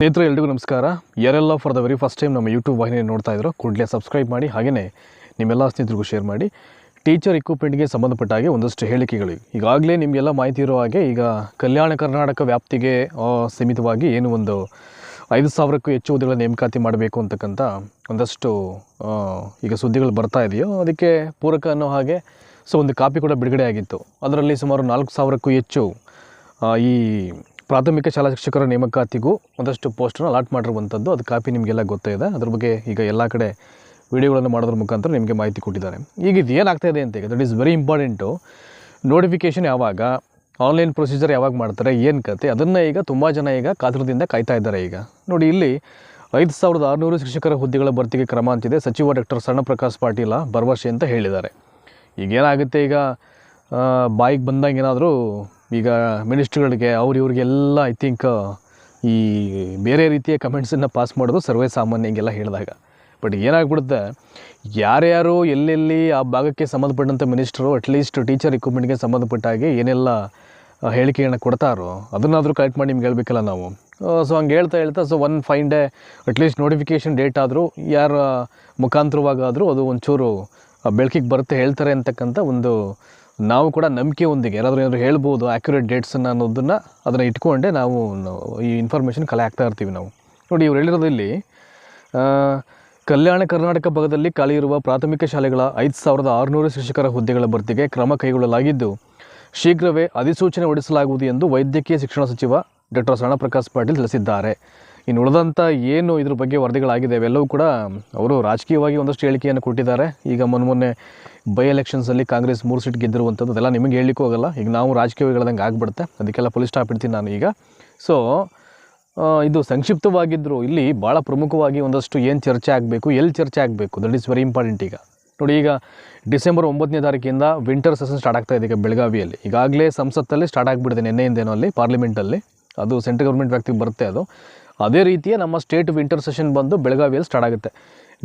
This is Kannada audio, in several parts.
ಸ್ನೇಹಿತರೆ, ಎಲ್ರಿಗೂ ನಮಸ್ಕಾರ. ಯಾರೆಲ್ಲ for the very first time ನಮ್ಮ ಯೂಟ್ಯೂಬ್ ವಾಹಿನಿ ನೋಡ್ತಾ ಇದ್ರು, ಕೂಡಲೇ ಸಬ್ಸ್ಕ್ರೈಬ್ ಮಾಡಿ ಹಾಗೆಯೇ ನಿಮ್ಮೆಲ್ಲ ಸ್ನೇಹಿತರಿಗೂ ಶೇರ್ ಮಾಡಿ. ಟೀಚರ್ ಇಕ್ವಿಪ್ಮೆಂಟ್ಗೆ ಸಂಬಂಧಪಟ್ಟ ಹಾಗೆ ಒಂದಷ್ಟು ಹೇಳಿಕೆಗಳು. ಈಗಾಗಲೇ ನಿಮಗೆಲ್ಲ ಮಾಹಿತಿ ಇರೋ ಹಾಗೆ ಈಗ ಕಲ್ಯಾಣ ಕರ್ನಾಟಕ ವ್ಯಾಪ್ತಿಗೆ ಸೀಮಿತವಾಗಿ ಏನು ಒಂದು ಐದು ಸಾವಿರಕ್ಕೂ ಹೆಚ್ಚು ಹುದ್ದೆಗಳ ನೇಮಕಾತಿ ಮಾಡಬೇಕು ಅಂತಕ್ಕಂಥ ಒಂದಷ್ಟು ಈಗ ಸುದ್ದಿಗಳು ಬರ್ತಾ ಇದೆಯೋ, ಅದಕ್ಕೆ ಪೂರಕ ಅನ್ನೋ ಹಾಗೆ ಸೊ ಒಂದು ಕಾಪಿ ಕೂಡ ಬಿಡುಗಡೆ ಆಗಿತ್ತು. ಅದರಲ್ಲಿ ಸುಮಾರು ನಾಲ್ಕು ಸಾವಿರಕ್ಕೂ ಹೆಚ್ಚು ಈ ಪ್ರಾಥಮಿಕ ಶಾಲಾ ಶಿಕ್ಷಕರ ನೇಮಕಾತಿಗೂ ಒಂದಷ್ಟು ಪೋಸ್ಟನ್ನು ಅಲಾಟ್ ಮಾಡಿರುವಂಥದ್ದು. ಅದು ಕಾಪಿ ನಿಮಗೆಲ್ಲ ಗೊತ್ತೇ ಇದೆ ಅದ್ರ ಬಗ್ಗೆ ಈಗ ಎಲ್ಲ ಕಡೆ ವಿಡಿಯೋಗಳನ್ನು ಮಾಡೋದ್ರ ಮುಖಾಂತರ ನಿಮಗೆ ಮಾಹಿತಿ ಕೊಟ್ಟಿದ್ದಾರೆ. ಈಗ ಇದು ಏನಾಗ್ತಾ ಇದೆ ಅಂತ ಈಗ that is very important notification ಯಾವಾಗ ಆನ್ಲೈನ್ ಪ್ರೊಸೀಜರ್ ಯಾವಾಗ ಮಾಡ್ತಾರೆ, ಏನು ಕತೆ, ಅದನ್ನು ಈಗ ತುಂಬ ಜನ ಈಗ ಕಾತುರದಿಂದ ಕಾಯ್ತಾ ಇದ್ದಾರೆ ಈಗ. ನೋಡಿ, ಇಲ್ಲಿ ಐದು ಸಾವಿರದ ಆರುನೂರು ಶಿಕ್ಷಕರ ಹುದ್ದೆಗಳ ಭರ್ತಿಗೆ ಕ್ರಮ ಅಂತಿದೆ. ಸಚಿವ ಡಾಕ್ಟರ್ ಸಣ್ಣ ಪ್ರಕಾಶ್ ಪಾಟೀಲ ಭರವಸೆ ಅಂತ ಹೇಳಿದ್ದಾರೆ. ಈಗೇನಾಗುತ್ತೆ ಈಗ ಬಾಯಿಗೆ ಬಂದಂಗೆ ಏನಾದರೂ ಈಗ ಮಿನಿಸ್ಟ್ರುಗಳಿಗೆ, ಅವ್ರು ಇವ್ರಿಗೆಲ್ಲ ಐ ಥಿಂಕ್ ಈ ಬೇರೆ ರೀತಿಯ ಕಮೆಂಟ್ಸನ್ನು ಪಾಸ್ ಮಾಡೋದು ಸರ್ವೇ ಸಾಮಾನ್ಯ ಹಿಂಗೆಲ್ಲ ಹೇಳಿದಾಗ. ಬಟ್ ಏನಾಗ್ಬಿಡುತ್ತೆ, ಯಾರ್ಯಾರು ಎಲ್ಲೆಲ್ಲಿ ಆ ಭಾಗಕ್ಕೆ ಸಂಬಂಧಪಟ್ಟಂಥ ಮಿನಿಸ್ಟ್ರು ಅಟ್ಲೀಸ್ಟ್ ಟೀಚರ್ ಇಕ್ವಿಪ್ಮೆಂಟ್ಗೆ ಸಂಬಂಧಪಟ್ಟಾಗಿ ಏನೆಲ್ಲ ಹೇಳಿಕೆಯನ್ನು ಕೊಡ್ತಾರೋ, ಅದನ್ನಾದರೂ ಕಲೆಕ್ಟ್ ಮಾಡಿ ನಿಮ್ಗೆ ಹೇಳ್ಬೇಕಲ್ಲ ನಾವು. ಸೊ ಹಂಗೆ ಹೇಳ್ತಾ ಹೇಳ್ತಾ so one fine day at least notification date ಆದರೂ, ಯಾರ ಮುಖಾಂತರವಾಗಾದರೂ ಅದು ಒಂಚೂರು ಬೆಳಕಿಗೆ ಬರುತ್ತೆ ಹೇಳ್ತಾರೆ ಅಂತಕ್ಕಂಥ ಒಂದು ನಾವು ಕೂಡ ನಂಬಿಕೆ ಒಂದಿಗೆ ಯಾರಾದರೂ ಏನಾದರೂ ಹೇಳ್ಬೋದು ಆ್ಯಕ್ಯುರೇಟ್ ಡೇಟ್ಸನ್ನು ಅನ್ನೋದನ್ನು ಅದನ್ನು ಇಟ್ಕೊಂಡೆ ನಾವು ಈ ಇನ್ಫಾರ್ಮೇಷನ್ ಕಲೆ ಆಗ್ತಾ ಇರ್ತೀವಿ ನಾವು. ನೋಡಿ, ಇವ್ರು ಹೇಳಿರೋದಲ್ಲಿ ಕಲ್ಯಾಣ ಕರ್ನಾಟಕ ಭಾಗದಲ್ಲಿ ಖಾಲಿ ಇರುವ ಪ್ರಾಥಮಿಕ ಶಾಲೆಗಳ ಐದು ಸಾವಿರದ ಆರುನೂರು ಶಿಕ್ಷಕರ ಹುದ್ದೆಗಳ ಭರ್ತಿಗೆ ಕ್ರಮ ಕೈಗೊಳ್ಳಲಾಗಿದ್ದು, ಶೀಘ್ರವೇ ಅಧಿಸೂಚನೆ ಹೊರಡಿಸಲಾಗುವುದು ಎಂದು ವೈದ್ಯಕೀಯ ಶಿಕ್ಷಣ ಸಚಿವ ಡಾಕ್ಟರ್ ಸರಣಪ್ರಕಾಶ್ ಪಾಟೀಲ್ ತಿಳಿಸಿದ್ದಾರೆ. ಇನ್ನು ಉಳಿದಂಥ ಏನು ಇದ್ರ ಬಗ್ಗೆ ವರದಿಗಳಾಗಿದೆ ಅವೆಲ್ಲವೂ ಕೂಡ ಅವರು ರಾಜಕೀಯವಾಗಿ ಒಂದಷ್ಟು ಹೇಳಿಕೆಯನ್ನು ಕೊಟ್ಟಿದ್ದಾರೆ. ಈಗ ಮೊನ್ನೆ ಮೊನ್ನೆ ಬೈ ಎಲೆಕ್ಷನ್ಸಲ್ಲಿ ಕಾಂಗ್ರೆಸ್ ಮೂರು ಸೀಟ್ ಗೆದ್ದಿರುವಂಥದ್ದು ಅದೆಲ್ಲ ನಿಮಗೆ ಹೇಳಲಿಕ್ಕೂ ಹೋಗಲ್ಲ ಈಗ ನಾವು ರಾಜಕೀಯವಾಗಿ ಆಗಿಬಿಡುತ್ತೆ. ಆಗ್ಬಿಡುತ್ತೆ ಅದಕ್ಕೆಲ್ಲ ಪೊಲೀಸ್ ಸ್ಟಾಪ್ ಇಡ್ತೀನಿ ನಾನು ಈಗ. ಸೊ ಇದು ಸಂಕ್ಷಿಪ್ತವಾಗಿದ್ದರೂ ಇಲ್ಲಿ ಭಾಳ ಪ್ರಮುಖವಾಗಿ ಒಂದಷ್ಟು ಏನು ಚರ್ಚೆ ಆಗಬೇಕು ಎಲ್ಲಿ ಚರ್ಚೆ ಆಗಬೇಕು? ದಟ್ ಈಸ್ ವೆರಿ ಇಂಪಾರ್ಟೆಂಟ್ ಈಗ. ನೋಡಿ ಈಗ ಡಿಸೆಂಬರ್ ಒಂಬತ್ತನೇ ತಾರೀಕಿಂದ ವಿಂಟರ್ ಸೆಷನ್ ಸ್ಟಾರ್ಟ್ ಆಗ್ತಾ ಇದೆ ಈಗ ಬೆಳಗಾವಿಯಲ್ಲಿ. ಈಗಾಗಲೇ ಸಂಸತ್ತಲ್ಲಿ ಸ್ಟಾರ್ಟ್ ಆಗಿಬಿಟ್ಟಿದೆ ನಿನ್ನೆಯಿಂದೇನೋ ಅಲ್ಲಿ ಪಾರ್ಲಿಮೆಂಟಲ್ಲಿ ಅದು ಸೆಂಟ್ರಲ್ ಗೌರ್ಮೆಂಟ್ ವ್ಯಾಪ್ತಿಗೆ ಬರುತ್ತೆ ಅದು. ಅದೇ ರೀತಿಯ ನಮ್ಮ ಸ್ಟೇಟ್ ವಿಂಟರ್ ಸೆಷನ್ ಬಂದು ಬೆಳಗಾವಿಯಲ್ಲಿ ಸ್ಟಾರ್ಟ್ ಆಗುತ್ತೆ.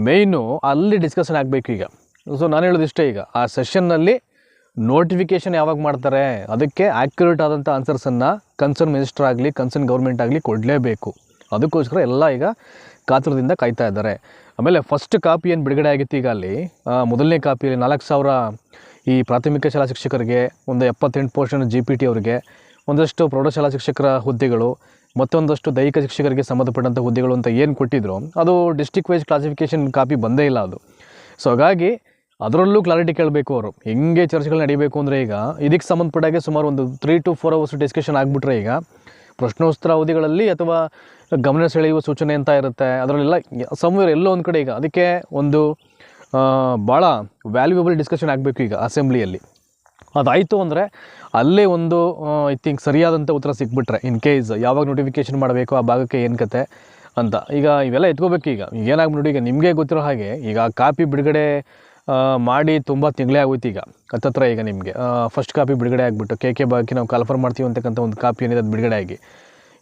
ಮೇಯ್ನು ಅಲ್ಲಿ ಡಿಸ್ಕಷನ್ ಆಗಬೇಕು ಈಗ. ಸೊ ನಾನು ಹೇಳೋದು ಇಷ್ಟೇ ಈಗ. ಆ ಸೆಷನ್ನಲ್ಲಿ ನೋಟಿಫಿಕೇಷನ್ ಯಾವಾಗ ಮಾಡ್ತಾರೆ? ಅದಕ್ಕೆ ಆ್ಯಕ್ಯುರೇಟ್ ಆದಂಥ ಆನ್ಸರ್ಸನ್ನು ಕನ್ಸರ್ನ್ ಮಿನಿಸ್ಟರ್ ಆಗಲಿ ಕನ್ಸರ್ನ್ ಗೌರ್ಮೆಂಟ್ ಆಗಲಿ ಕೊಡಲೇಬೇಕು. ಅದಕ್ಕೋಸ್ಕರ ಎಲ್ಲ ಈಗ ಕಾತುರದಿಂದ ಕಾಯ್ತಾ ಇದ್ದಾರೆ. ಆಮೇಲೆ ಫಸ್ಟ್ ಕಾಪಿ ಏನು ಬಿಡುಗಡೆ ಆಗಿತ್ತು ಈಗ ಅಲ್ಲಿ? ಮೊದಲನೇ ಕಾಪಿಯಲ್ಲಿ ನಾಲ್ಕು ಸಾವಿರ ಈ ಪ್ರಾಥಮಿಕ ಶಾಲಾ ಶಿಕ್ಷಕರಿಗೆ, ಒಂದು ಎಪ್ಪತ್ತೆಂಟು ಪೋರ್ಷನ್ ಜಿ ಪಿ ಟಿ ಅವರಿಗೆ, ಒಂದಷ್ಟು ಪ್ರೌಢಶಾಲಾ ಶಿಕ್ಷಕರ ಹುದ್ದೆಗಳು ಮತ್ತೊಂದಷ್ಟು ದೈಹಿಕ ಶಿಕ್ಷಕರಿಗೆ ಸಂಬಂಧಪಟ್ಟಂಥ ಹುದ್ದೆಗಳು ಅಂತ ಏನು ಕೊಟ್ಟಿದ್ರು, ಅದು ಡಿಸ್ಟಿಕ್ ವೈಸ್ ಕ್ಲಾಸಿಫಿಕೇಷನ್ ಕಾಪಿ ಬಂದೇ ಇಲ್ಲ ಅದು. ಸೊ ಹಾಗಾಗಿ ಅದರಲ್ಲೂ ಕ್ಲಾರಿಟಿ ಕೇಳಬೇಕು ಅವರು. ಹೆಂಗೆ ಚರ್ಚೆಗಳು ನಡೀಬೇಕು ಅಂದರೆ ಈಗ ಇದಕ್ಕೆ ಸಂಬಂಧಪಟ್ಟಾಗೆ ಸುಮಾರು ಒಂದು three to four hours discussion ಆಗಿಬಿಟ್ರೆ ಈಗ ಪ್ರಶ್ನೋತ್ತರ ಅವಧಿಗಳಲ್ಲಿ ಅಥವಾ ಗಮನ ಸೆಳೆಯುವ ಸೂಚನೆ ಅಂತ ಇರುತ್ತೆ. ಅದರಲ್ಲೆಲ್ಲ ಸಮಯ ಎಲ್ಲೋ ಒಂದು ಕಡೆ ಈಗ ಅದಕ್ಕೆ ಒಂದು ಭಾಳ ವ್ಯಾಲ್ಯೂಯಬಲ್ ಡಿಸ್ಕಷನ್ ಆಗಬೇಕು ಈಗ ಅಸೆಂಬ್ಲಿಯಲ್ಲಿ ಅದಾಯಿತು ಅಂದರೆ ಅಲ್ಲೇ ಒಂದು ಐ ಥಿಂಕ್ ಸರಿಯಾದಂಥ ಉತ್ತರ ಸಿಕ್ಬಿಟ್ರೆ ಇನ್ ಕೇಸ್ ಯಾವಾಗ ನೋಟಿಫಿಕೇಷನ್ ಮಾಡಬೇಕು ಆ ಭಾಗಕ್ಕೆ ಏನು ಕತೆ ಅಂತ. ಈಗ ಇವೆಲ್ಲ ಎತ್ಕೋಬೇಕು ಈಗ. ಏನಾಗ್ಬಿಟ್ಟು ನೋಡಿ ಈಗ ನಿಮಗೆ ಗೊತ್ತಿರೋ ಹಾಗೆ ಈಗ ಕಾಪಿ ಬಿಡುಗಡೆ ಮಾಡಿ ತುಂಬ ತಿಂಗಳೇ ಆಗೋಯ್ತು ಈಗ. ಹತ್ತತ್ರ ಈಗ ನಿಮಗೆ. ಫಸ್ಟ್ ಕಾಪಿ ಬಿಡುಗಡೆ ಆಗಿಬಿಟ್ಟು ಕೆ ಕೆ ಭಾಗಕ್ಕೆ ನಾವು ಕಾಲ್ಫರ್ ಮಾಡ್ತೀವಿ ಅಂತಕ್ಕಂಥ ಒಂದು ಕಾಪಿ ಏನಿದೆ ಅದು ಬಿಡುಗಡೆ ಆಗಿ.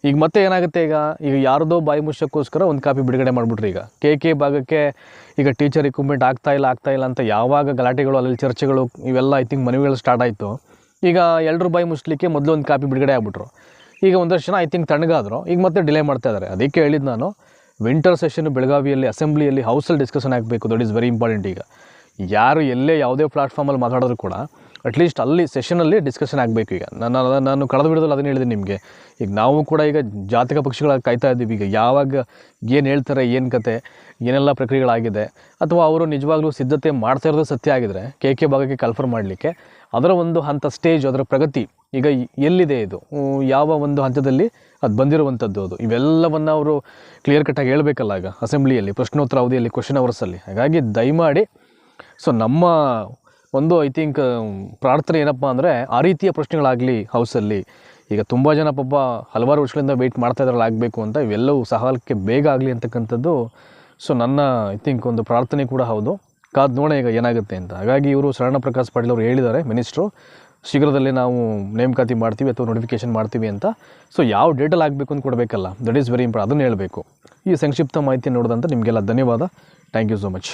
ಈಗ ಮತ್ತೆ ಏನಾಗುತ್ತೆ ಈಗ? ಈಗ ಯಾರದೋ ಬಾಯಿ ಮುಚ್ಚೋಕ್ಕೋಸ್ಕರ ಒಂದು ಕಾಪಿ ಬಿಡುಗಡೆ ಮಾಡಿಬಿಟ್ರಿ ಈಗ. ಕೆ ಕೆ ಭಾಗಕ್ಕೆ ಈಗ ಟೀಚರ್ ಇಕ್ವಿಪ್ಮೆಂಟ್ ಆಗ್ತಾ ಇಲ್ಲ ಆಗ್ತಾ ಇಲ್ಲ ಅಂತ ಯಾವಾಗ ಗಲಾಟೆಗಳು ಅಲ್ಲಿ ಚರ್ಚೆಗಳು ಇವೆಲ್ಲ ಐ ಥಿಂಕ್ ಮನವಿಗಳು ಸ್ಟಾರ್ಟ್ ಆಯಿತು. ಈಗ ಎಲ್ಲರೂ ಬಾಯಿ ಮುಚ್ಚಲಿಕ್ಕೆ ಮೊದಲು ಒಂದು ಕಾಪಿ ಬಿಡುಗಡೆ ಆಗ್ಬಿಟ್ರು. ಈಗ ಒಂದಷ್ಟು ಐ ಥಿಂಕ್ ತಣ್ಣಗಾದ್ರು. ಈಗ ಮತ್ತೆ ಡಿಲೇ ಮಾಡ್ತಾ ಇದ್ದಾರೆ ಅದಕ್ಕೆ ಹೇಳಿದ್ದು ನಾನು ವಿಂಟರ್ ಸೆಷನ್ ಬೆಳಗಾವಿಯಲ್ಲಿ ಅಸೆಂಬ್ಲಿಯಲ್ಲಿ ಹೌಸಲ್ಲಿ ಡಿಸ್ಕಷನ್ ಆಗಬೇಕು. ದಟ್ ಈಸ್ ವೆರಿ ಇಂಪಾರ್ಟೆಂಟ್ ಈಗ. ಯಾರು ಎಲ್ಲೇ ಯಾವುದೇ ಪ್ಲಾಟ್ಫಾರ್ಮಲ್ಲಿ ಮಾತಾಡಿದ್ರು ಕೂಡ ಅಟ್ಲೀಸ್ಟ್ ಅಲ್ಲಿ ಸೆಷನಲ್ಲಿ ಡಿಸ್ಕಷನ್ ಆಗಬೇಕು ಈಗ. ನಾನು ನಾನು ಕಳೆದ ಬಿಡೋದಲ್ಲಿ ಅದನ್ನು ಹೇಳಿದೆ ನಿಮಗೆ. ಈಗ ನಾವು ಕೂಡ ಈಗ ಜಾತಕ ಪಕ್ಷಿಗಳ ಕಾಯ್ತಾ ಇದ್ದೀವಿ. ಈಗ ಯಾವಾಗ ಏನು ಹೇಳ್ತಾರೆ, ಏನು ಕತೆ, ಏನೆಲ್ಲ ಪ್ರಕ್ರಿಯೆಗಳಾಗಿದೆ, ಅಥವಾ ಅವರು ನಿಜವಾಗ್ಲೂ ಸಿದ್ಧತೆ ಮಾಡ್ತಾ ಇರೋದು ಸತ್ಯ ಆಗಿದ್ರೆ ಕೆ ಕೆ ಭಾಗಕ್ಕೆ ಕನ್ಫರ್ಮ್ ಮಾಡಲಿಕ್ಕೆ ಅದರ ಒಂದು ಹಂತ ಸ್ಟೇಜ್ ಅದರ ಪ್ರಗತಿ ಈಗ ಎಲ್ಲಿದೆ ಇದು? ಯಾವ ಒಂದು ಹಂತದಲ್ಲಿ ಅದು ಬಂದಿರುವಂಥದ್ದು ಅದು? ಇವೆಲ್ಲವನ್ನು ಅವರು ಕ್ಲಿಯರ್ ಕಟ್ಟಾಗಿ ಹೇಳಬೇಕಲ್ಲ ಈಗ ಅಸೆಂಬ್ಲಿಯಲ್ಲಿ ಪ್ರಶ್ನೋತ್ತರ ಅವಧಿಯಲ್ಲಿ ಕ್ವಶನ್ ಅವರ್ಸಲ್ಲಿ ಹಾಗಾಗಿ ದಯಮಾಡಿ ಸೊ ನಮ್ಮ ಒಂದು ಐ ಥಿಂಕ್ ಪ್ರಾರ್ಥನೆ ಏನಪ್ಪ ಅಂದರೆ ಆ ರೀತಿಯ ಪ್ರಶ್ನೆಗಳಾಗಲಿ ಹೌಸಲ್ಲಿ ಈಗ ತುಂಬ ಜನ ಪಾಪ ಹಲವಾರು ವರ್ಷಗಳಿಂದ ವೆಯ್ಟ್ ಮಾಡ್ತಾ ಇದ್ರಲ್ಲಿ ಆಗಬೇಕು ಅಂತ. ಇವೆಲ್ಲವೂ ಸಹಾಲಕ್ಕೆ ಬೇಗ ಆಗಲಿ ಅಂತಕ್ಕಂಥದ್ದು. ಸೊ ನನ್ನ ಐ ಥಿಂಕ್ ಒಂದು ಪ್ರಾರ್ಥನೆ ಕೂಡ ಹೌದು. ಕಾದು ನೋಡೋಣ ಈಗ ಏನಾಗುತ್ತೆ ಅಂತ. ಹಾಗಾಗಿ ಇವರು ಶರಣ ಪ್ರಕಾಶ್ ಪಾಟೀಲ್ ಅವರು ಹೇಳಿದ್ದಾರೆ ಮಿನಿಸ್ಟ್ರು ಶೀಘ್ರದಲ್ಲೇ ನಾವು ನೇಮಕಾತಿ ಮಾಡ್ತೀವಿ ಅಥವಾ ನೋಟಿಫಿಕೇಶನ್ ಮಾಡ್ತೀವಿ ಅಂತ. ಸೊ ಯಾವ ಡೇಟಲ್ಲಿ ಆಗಬೇಕು ಅಂತ ಕೊಡಬೇಕಲ್ಲ ದಟ್ ಈಸ್ ವೆರಿ ಇಂಪಾರ್ಟ್ ಅದನ್ನು ಹೇಳಬೇಕು. ಈ ಸಂಕ್ಷಿಪ್ತ ಮಾಹಿತಿ ನೋಡಿದಂತ ನಿಮಗೆಲ್ಲ ಧನ್ಯವಾದ. Thank you so much